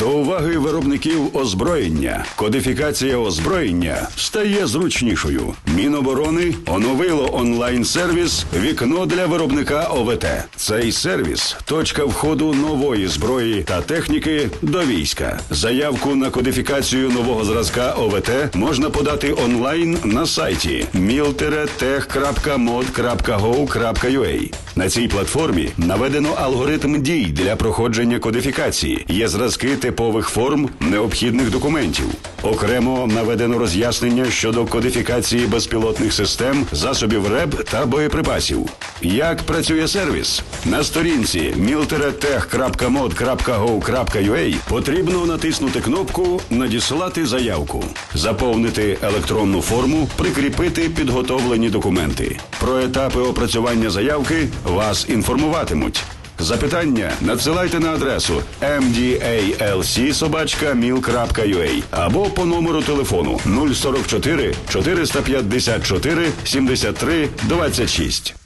До уваги виробників озброєння. Кодифікація озброєння стає зручнішою. Міноборони оновило онлайн-сервіс Вікно для виробника ОВТ. Цей сервіс точка входу нової зброї та техніки до війська. Заявку на кодифікацію нового зразка ОВТ можна подати онлайн на сайті mil-tech.mod.go.ua. На цій платформі наведено алгоритм дій для проходження кодифікації. Є зразки типових форм необхідних документів. Окремо наведено роз'яснення щодо кодифікації безпілотних систем, засобів РЕБ та боєприпасів. Як працює сервіс? На сторінці milteratech.mod.go.ua потрібно натиснути кнопку Надіслати заявку, заповнити електронну форму, прикріпити підготовлені документи. Про етапи опрацювання заявки вас інформуватимуть. Запитання надсилайте на адресу mdalc.mil.ua або по номеру телефону 044 454 73 26.